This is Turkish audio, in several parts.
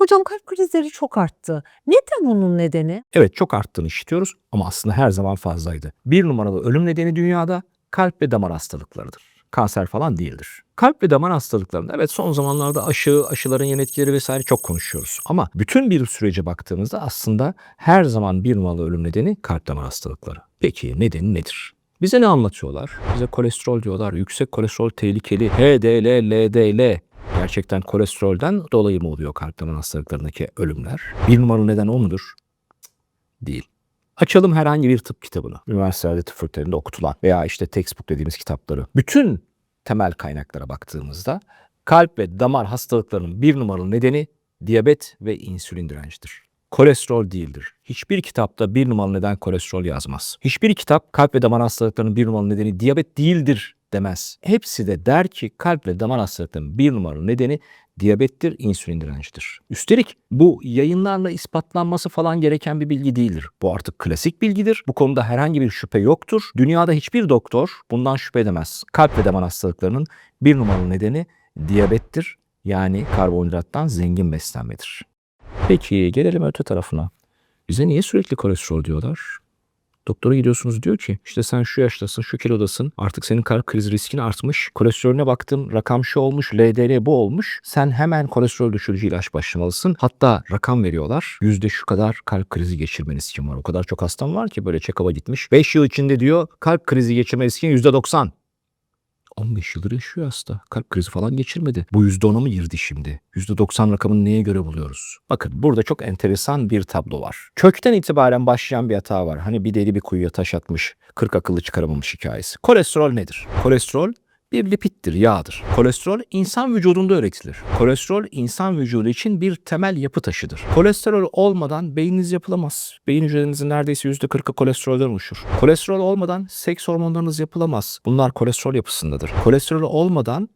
Hocam kalp krizleri çok arttı. Nedir bunun nedeni? Evet çok arttığını işitiyoruz ama aslında her zaman fazlaydı. Bir numaralı ölüm nedeni dünyada kalp ve damar hastalıklarıdır. Kanser falan değildir. Kalp ve damar hastalıklarında evet son zamanlarda aşı, aşıların yan etkileri vesaire çok konuşuyoruz. Ama bütün bir sürece baktığımızda aslında her zaman bir numaralı ölüm nedeni kalp damar hastalıkları. Peki nedeni nedir? Bize ne anlatıyorlar? Bize kolesterol diyorlar. Yüksek kolesterol tehlikeli. HDL, LDL. Gerçekten kolesterolden dolayı mı oluyor kalp damar hastalıklarındaki ölümler? Bir numaralı neden o mudur? Değil. Açalım herhangi bir tıp kitabını. Üniversitelerde tıp fakültelerinde okutulan veya işte textbook dediğimiz kitapları. Bütün temel kaynaklara baktığımızda kalp ve damar hastalıklarının bir numaralı nedeni diyabet ve insülin direncidir. Kolesterol değildir. Hiçbir kitapta bir numaralı neden kolesterol yazmaz. Hiçbir kitap kalp ve damar hastalıklarının bir numaralı nedeni diyabet değildir demez. Hepsi de der ki kalp ve damar hastalıklarının bir numaralı nedeni diyabettir, insülin direncidir. Üstelik bu yayınlarla ispatlanması falan gereken bir bilgi değildir. Bu artık klasik bilgidir. Bu konuda herhangi bir şüphe yoktur. Dünyada hiçbir doktor bundan şüphe edemez. Kalp ve damar hastalıklarının bir numaralı nedeni diyabettir. Yani karbonhidrattan zengin beslenmedir. Peki gelelim öte tarafına. Bize niye sürekli kolesterol diyorlar? Doktora gidiyorsunuz diyor ki işte sen şu yaştasın, şu kilodasın. Artık senin kalp krizi riskin artmış. Kolesterolüne baktım rakam şu olmuş, LDL bu olmuş. Sen hemen kolesterol düşürücü ilaç başlamalısın. Hatta rakam veriyorlar. Yüzde şu kadar kalp krizi geçirme riskin var. O kadar çok hastam var ki böyle check-up'a gitmiş. 5 yıl içinde diyor kalp krizi geçirme riskin yüzde 90. 15 yıldır yaşıyor hasta. Kalp krizi falan geçirmedi. Bu %10'a mı girdi şimdi? %90 rakamını neye göre buluyoruz? Bakın burada çok enteresan bir tablo var. Kökten itibaren başlayan bir hata var. Hani bir deli bir kuyuya taş atmış, 40 akıllı çıkaramamış hikayesi. Kolesterol nedir? Kolesterol bir lipittir, yağdır. Kolesterol insan vücudunda üretilir. Kolesterol insan vücudu için bir temel yapı taşıdır. Kolesterol olmadan beyniniz yapılamaz. Beyin hücrelerinizin neredeyse %40'ı kolesterolden oluşur. Kolesterol olmadan seks hormonlarınız yapılamaz. Bunlar kolesterol yapısındadır. Kolesterol olmadan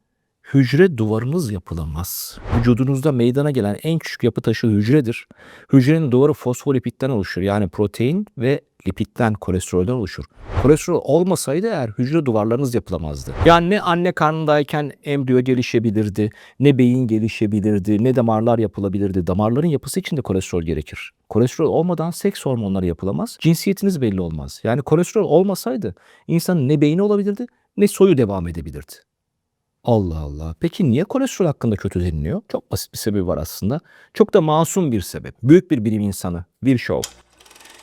hücre duvarınız yapılamaz. Vücudunuzda meydana gelen en küçük yapı taşı hücredir. Hücrenin duvarı fosfolipitten oluşur. Yani protein ve lipitten, kolesterolden oluşur. Kolesterol olmasaydı eğer hücre duvarlarınız yapılamazdı. Yani ne anne karnındayken embriyo gelişebilirdi, ne beyin gelişebilirdi, ne damarlar yapılabilirdi. Damarların yapısı için de kolesterol gerekir. Kolesterol olmadan seks hormonları yapılamaz, cinsiyetiniz belli olmaz. Yani kolesterol olmasaydı insanın ne beyni olabilirdi ne soyu devam edebilirdi. Allah Allah. Peki niye kolesterol hakkında kötü deniliyor? Çok basit bir sebebi var aslında. Çok da masum bir sebep. Büyük bir bilim insanı Virchow.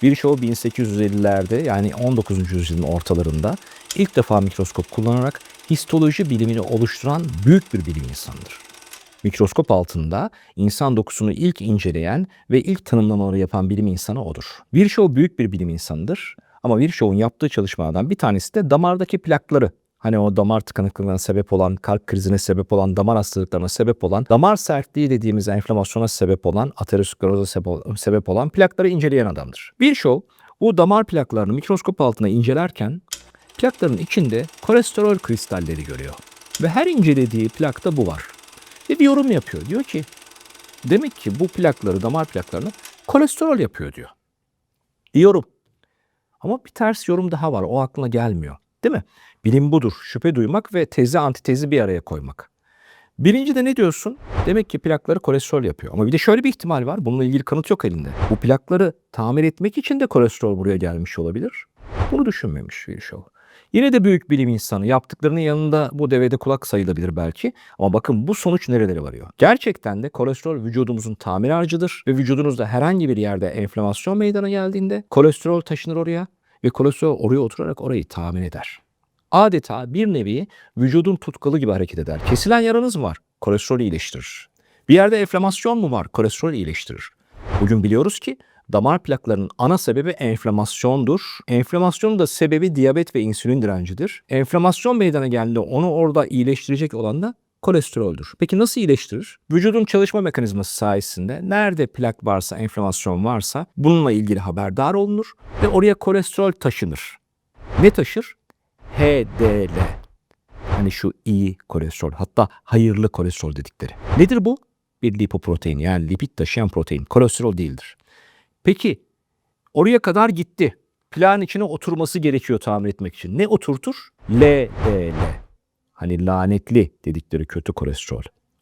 Virchow 1850'lerde yani 19. yüzyılın ortalarında ilk defa mikroskop kullanarak histoloji bilimini oluşturan büyük bir bilim insanıdır. Mikroskop altında insan dokusunu ilk inceleyen ve ilk tanımlamaları yapan bilim insanı odur. Virchow büyük bir bilim insanıdır ama Virchow'un yaptığı çalışmalardan bir tanesi de damardaki plakları Hani o damar tıkanıklığına sebep olan, kalp krizine sebep olan, damar hastalıklarına sebep olan, damar sertliği dediğimiz enflamasyona sebep olan, ateroskleroza sebep olan plakları inceleyen adamdır. Virchow bu damar plaklarını mikroskop altında incelerken plakların içinde kolesterol kristalleri görüyor. Ve her incelediği plakta bu var. Ve bir yorum yapıyor. Diyor ki demek ki bu plakları, damar plaklarını kolesterol yapıyor diyor. Bir yorum. Ama bir ters yorum daha var. O aklına gelmiyor. Değil mi? Bilim budur. Şüphe duymak ve tezi antitezi bir araya koymak. Birinci de ne diyorsun? Demek ki plakları kolesterol yapıyor. Ama bir de şöyle bir ihtimal var. Bununla ilgili kanıt yok elinde. Bu plakları tamir etmek için de kolesterol buraya gelmiş olabilir. Bunu düşünmemiş Virchow. Yine de büyük bilim insanı. Yaptıklarının yanında bu devede kulak sayılabilir belki. Ama bakın bu sonuç nerelere varıyor? Gerçekten de kolesterol vücudumuzun tamir harcıdır ve vücudunuzda herhangi bir yerde enflamasyon meydana geldiğinde kolesterol taşınır oraya ve kolesterol oraya oturarak orayı tamir eder. Adeta bir nevi vücudun tutkalı gibi hareket eder. Kesilen yaranız mı var? Kolesterol iyileştirir. Bir yerde enflamasyon mu var? Kolesterol iyileştirir. Bugün biliyoruz ki damar plaklarının ana sebebi enflamasyondur. Enflamasyonun da sebebi diyabet ve insülin direncidir. Enflamasyon meydana geldi onu orada iyileştirecek olan da kolesteroldür. Peki nasıl iyileştirir? Vücudun çalışma mekanizması sayesinde nerede plak varsa, enflamasyon varsa bununla ilgili haberdar olunur ve oraya kolesterol taşınır. Ne taşır? HDL. Hani şu iyi kolesterol hatta hayırlı kolesterol dedikleri. Nedir bu? Bir lipoprotein yani lipid taşıyan protein. Kolesterol değildir. Peki oraya kadar gitti. Plağın içine oturması gerekiyor tamir etmek için. Ne oturtur? LDL. Hani lanetli dedikleri kötü kolesterol.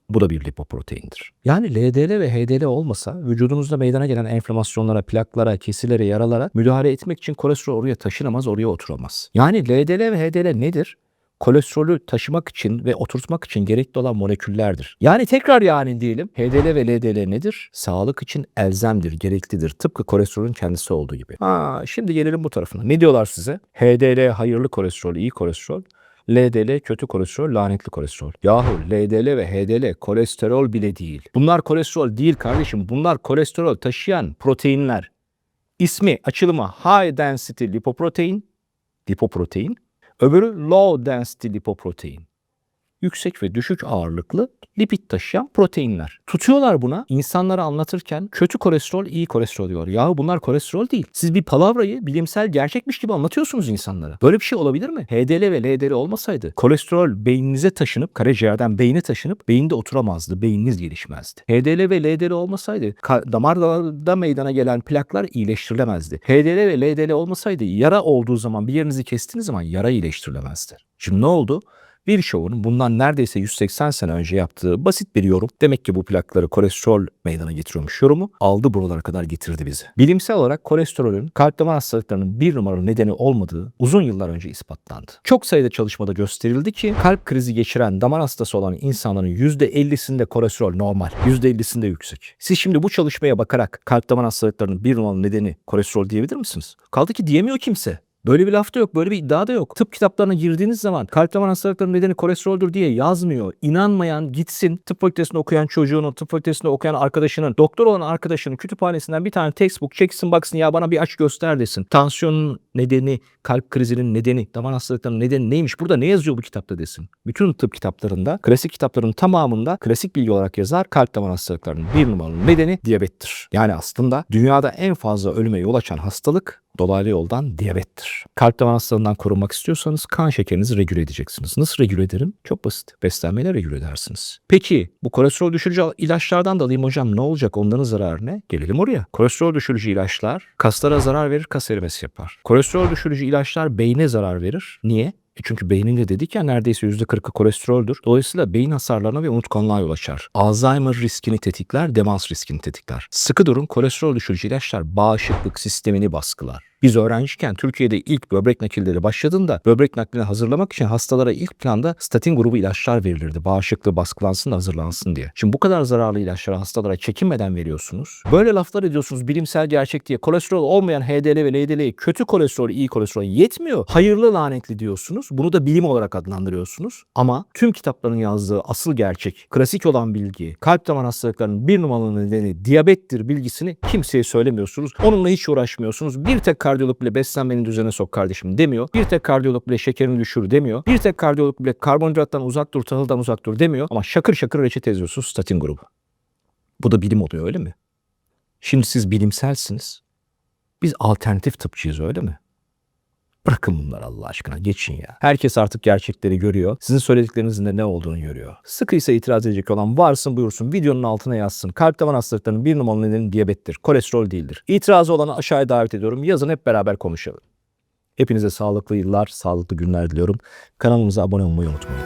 Bu da bir lipoproteindir. Yani LDL ve HDL olmasa vücudunuzda meydana gelen enflamasyonlara, plaklara, kesilere, yaralara müdahale etmek için kolesterol oraya taşınamaz, oraya oturamaz. Yani LDL ve HDL nedir? kolesterolü taşımak için ve oturtmak için gerekli olan moleküllerdir. Yani tekrar yani diyelim HDL ve LDL nedir? Sağlık için elzemdir, gereklidir. Tıpkı kolesterolün kendisi olduğu gibi. Ha, şimdi gelelim bu tarafına. Ne diyorlar size? HDL hayırlı kolesterol, iyi kolesterol. LDL kötü kolesterol, lanetli kolesterol. Yahu LDL ve HDL kolesterol bile değil. Bunlar kolesterol değil kardeşim. Bunlar kolesterol taşıyan proteinler. İsmi açılımı high density lipoprotein, lipoprotein. Öbürü low density lipoprotein. Yüksek ve düşük ağırlıklı lipid taşıyan proteinler. Tutuyorlar buna insanlara anlatırken kötü kolesterol iyi kolesterol diyor. Yahu bunlar kolesterol değil. Siz bir palavrayı bilimsel gerçekmiş gibi anlatıyorsunuz insanlara. Böyle bir şey olabilir mi? HDL ve LDL olmasaydı kolesterol beyninize taşınıp karaciğerden beyne taşınıp beyinde oturamazdı. Beyniniz gelişmezdi. HDL ve LDL olmasaydı damarlarda meydana gelen plaklar iyileştirilemezdi. HDL ve LDL olmasaydı yara olduğu zaman bir yerinizi kestiğiniz zaman yara iyileştirilemezdi. Şimdi ne oldu? Bir şovun bundan neredeyse 180 sene önce yaptığı basit bir yorum. Demek ki bu plakları kolesterol meydana getiriyormuş yorumu aldı buralara kadar getirdi bizi. Bilimsel olarak kolesterolün kalp damar hastalıklarının bir numaralı nedeni olmadığı uzun yıllar önce ispatlandı. Çok sayıda çalışmada gösterildi ki kalp krizi geçiren damar hastası olan insanların %50'sinde kolesterol normal, %50'sinde yüksek. Siz şimdi bu çalışmaya bakarak kalp damar hastalıklarının bir numaralı nedeni kolesterol diyebilir misiniz? Kaldı ki diyemiyor kimse. Böyle bir laf da yok, böyle bir iddia da yok. Tıp kitaplarına girdiğiniz zaman kalp damar hastalıklarının nedeni kolesteroldür diye yazmıyor. İnanmayan gitsin tıp fakültesinde okuyan çocuğunun, tıp fakültesinde okuyan arkadaşının, doktor olan arkadaşının kütüphanesinden bir tane textbook çeksin baksın ya bana bir aç göster desin. Tansiyonun nedeni, kalp krizinin nedeni, damar hastalıklarının nedeni neymiş? Burada ne yazıyor bu kitapta desin. Bütün tıp kitaplarında, klasik kitapların tamamında klasik bilgi olarak yazar kalp damar hastalıklarının bir numaralı nedeni diyabettir. Yani aslında dünyada en fazla ölüme yol açan hastalık dolaylı yoldan diyabettir. Kalp damar hastalığından korunmak istiyorsanız kan şekerinizi regüle edeceksiniz. Nasıl regüle ederim? Çok basit. Beslenmeyle regüle edersiniz. Peki bu kolesterol düşürücü ilaçlardan da alayım hocam ne olacak onların zararı ne? Gelelim oraya. Kolesterol düşürücü ilaçlar kaslara zarar verir, kas erimesi yapar. Kolesterol düşürücü ilaçlar beyne zarar verir. Niye? E çünkü beyninde dedik ya neredeyse %40'ı kolesteroldür. Dolayısıyla beyin hasarlarına ve unutkanlığa yol açar. Alzheimer riskini tetikler, demans riskini tetikler. Sıkı durun kolesterol düşürücü ilaçlar bağışıklık sistemini baskılar. Biz öğrenciyken Türkiye'de ilk böbrek nakilleri başladığında böbrek naklini hazırlamak için hastalara ilk planda statin grubu ilaçlar verilirdi. Bağışıklığı baskılansın hazırlansın diye. Şimdi bu kadar zararlı ilaçları hastalara çekinmeden veriyorsunuz. Böyle laflar ediyorsunuz bilimsel gerçek diye. Kolesterol olmayan HDL ve LDL'yi kötü kolesterol, iyi kolesterol yetmiyor. Hayırlı lanetli diyorsunuz. Bunu da bilim olarak adlandırıyorsunuz. Ama tüm kitapların yazdığı asıl gerçek, klasik olan bilgi, kalp damar hastalıklarının bir numaralı nedeni diyabettir bilgisini kimseye söylemiyorsunuz. Onunla hiç uğraşmıyorsunuz. Bir tek kardiyolog bile beslenmenin düzene sok kardeşim demiyor. Bir tek kardiyolog bile şekerini düşür demiyor. Bir tek kardiyolog bile karbonhidrattan uzak dur, tahıldan uzak dur demiyor. Ama şakır şakır reçete yazıyorsunuz statin grubu. Bu da bilim oluyor öyle mi? Şimdi siz bilimselsiniz. Biz alternatif tıpçıyız öyle mi? Bırakın bunları Allah aşkına geçin ya. Herkes artık gerçekleri görüyor. Sizin söylediklerinizin de ne olduğunu görüyor. Sıkıysa itiraz edecek olan varsın buyursun videonun altına yazsın. Kalp damar hastalıklarının bir numaralı nedeni diyabettir. Kolesterol değildir. İtirazı olanı aşağıya davet ediyorum. Yazın hep beraber konuşalım. Hepinize sağlıklı yıllar, sağlıklı günler diliyorum. Kanalımıza abone olmayı unutmayın.